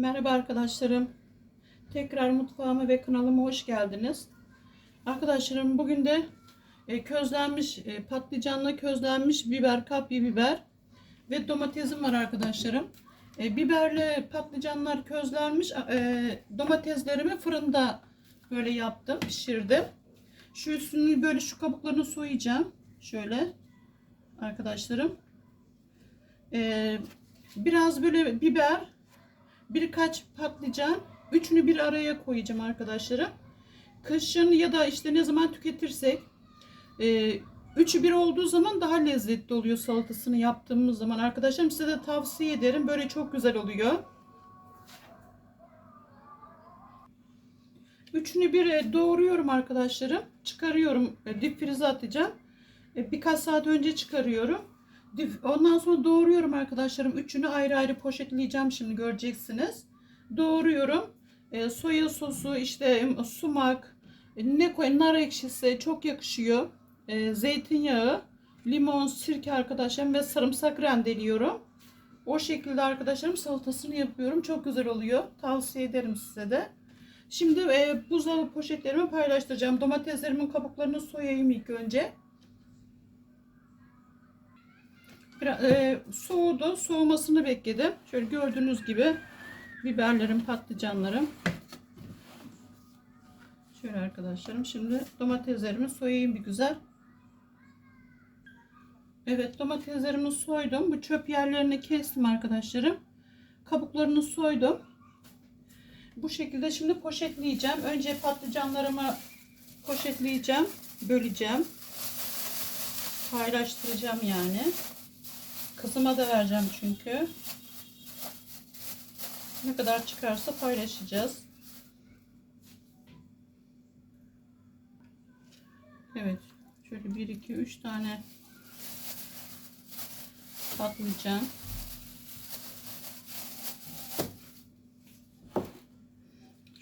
Merhaba arkadaşlarım. Tekrar mutfağıma ve kanalıma hoş geldiniz. Arkadaşlarım bugün de e, közlenmiş e, patlıcanla közlenmiş biber, kapya biber ve domatesim var arkadaşlarım. E, biberle patlıcanlar közlenmiş. Domateslerimi fırında böyle yaptım, pişirdim. Şu üstünü böyle şu kabuklarını soyacağım. Şöyle arkadaşlarım. Biraz böyle biber, birkaç patlıcan, üçünü bir araya koyacağım arkadaşlarım. Kışın ya da işte ne zaman tüketirsek e, üçü bir olduğu zaman daha lezzetli oluyor salatasını yaptığımız zaman. Arkadaşlarım size de tavsiye ederim. Böyle çok güzel oluyor. Üçünü bir e, doğruyorum arkadaşlarım. Çıkarıyorum. E, Dip frize atacağım. Birkaç saat önce çıkarıyorum. Ondan sonra doğruyorum arkadaşlarım. Üçünü ayrı ayrı poşetleyeceğim şimdi göreceksiniz. Doğruyorum. E, soya sosu, işte sumak, e, ne koy, nar ekşisi çok yakışıyor. E, zeytinyağı, limon, sirke arkadaşlarım ve sarımsak rendeliyorum. O şekilde arkadaşlarım salatasını yapıyorum. Çok güzel oluyor. Tavsiye ederim size de. Şimdi e, buzdolabı poşetlerimi paylaştıracağım. Domateslerimin kabuklarını soyayım ilk önce. Biraz, e, soğudu. Soğumasını bekledim. Şöyle gördüğünüz gibi biberlerim, patlıcanlarım. Şöyle arkadaşlarım. Şimdi domateslerimi soyayım bir güzel. Evet domateslerimi soydum. Bu çöp yerlerini kestim arkadaşlarım. Kabuklarını soydum. Bu şekilde şimdi poşetleyeceğim. Önce patlıcanlarımı poşetleyeceğim. Böleceğim. Paylaştıracağım yani. Kızıma da vereceğim çünkü. Ne kadar çıkarsa paylaşacağız. Evet. Şöyle 1 2 3 tane patlıcan.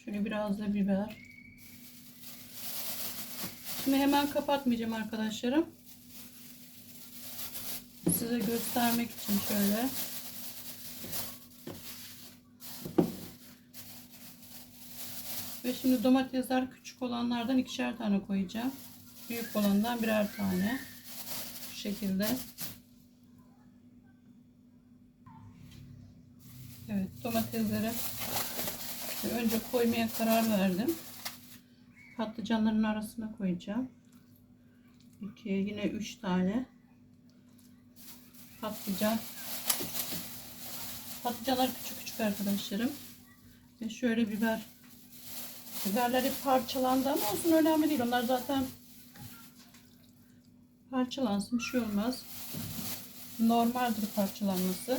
Şöyle biraz da biber. Şimdi hemen kapatmayacağım arkadaşlarım. Size göstermek için şöyle. Ve şimdi domatesler küçük olanlardan ikişer tane koyacağım. Büyük olandan birer tane. Bu şekilde. Evet domatesleri önce koymaya karar verdim. Patlıcanların arasına koyacağım. 2 yine 3 tane patlıcan. Patlıcanlar küçük küçük arkadaşlarım. Ve şöyle biber. Biberler hep parçalandı ama olsun önemli değil. Onlar zaten parçalansın bir şey olmaz. Normaldir parçalanması.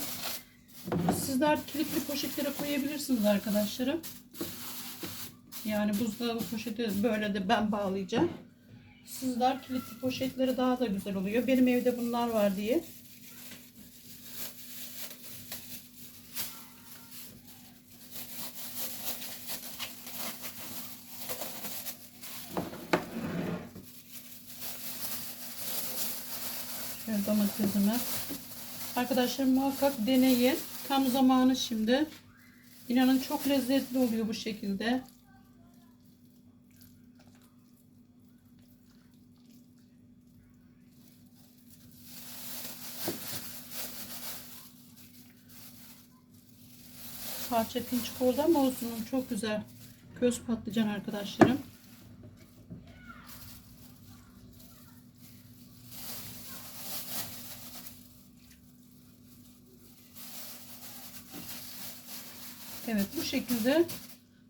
Sizler kilitli poşetlere koyabilirsiniz arkadaşlarım. Yani buzdolabı poşeti böyle de ben bağlayacağım. Sizler kilitli poşetleri daha da güzel oluyor. Benim evde bunlar var diye. Şöyle domatesimi. Arkadaşlar muhakkak deneyin. Tam zamanı şimdi. İnanın çok lezzetli oluyor bu şekilde. Parça pinçik oldu ama olsun çok güzel. Köz patlıcan arkadaşlarım. Evet bu şekilde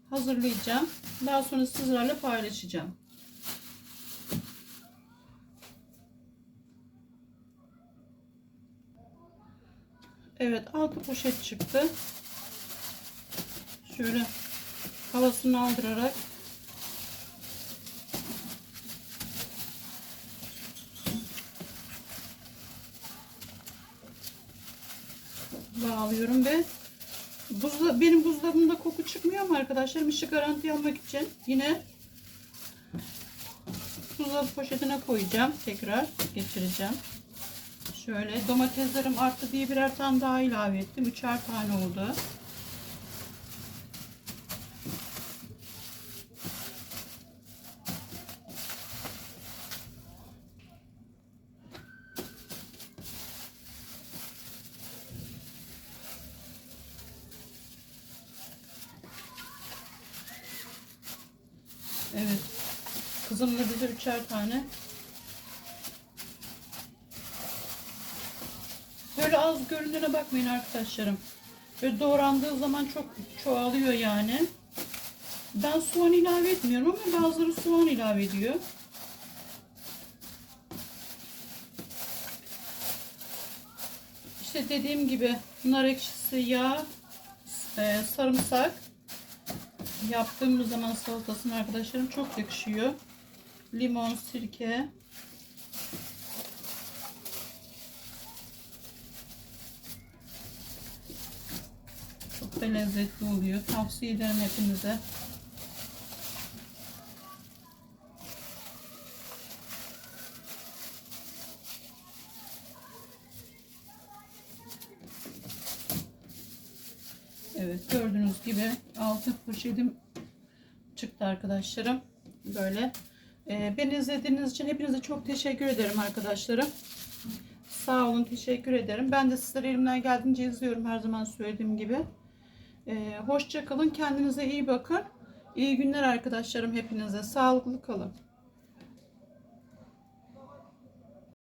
hazırlayacağım. Daha sonra sizlerle paylaşacağım. Evet altı poşet çıktı. Şöyle havasını aldırarak bağlıyorum ve Buzla, benim buzdolabımda koku çıkmıyor ama arkadaşlarım işi garanti almak için yine buzdolabı poşetine koyacağım. Tekrar geçireceğim. Şöyle domateslerim arttı diye birer tane daha ilave ettim. Üçer tane oldu. Kızımla bize üçer tane. Böyle az göründüğüne bakmayın arkadaşlarım. Böyle doğrandığı zaman çok çoğalıyor yani. Ben soğan ilave etmiyorum ama bazıları soğan ilave ediyor. İşte dediğim gibi nar ekşisi, yağ, e, sarımsak yaptığımız zaman salatasını arkadaşlarım çok yakışıyor. Limon, sirke. Çok da lezzetli oluyor. Tavsiye ederim hepinize. Evet gördüğünüz gibi altın poşetim çıktı arkadaşlarım. Böyle. Ee, beni izlediğiniz için hepinize çok teşekkür ederim arkadaşlarım. Sağ olun teşekkür ederim. Ben de sizleri elimden geldiğince izliyorum her zaman söylediğim gibi. Ee, hoşça kalın. Kendinize iyi bakın. İyi günler arkadaşlarım hepinize. Sağlıklı kalın.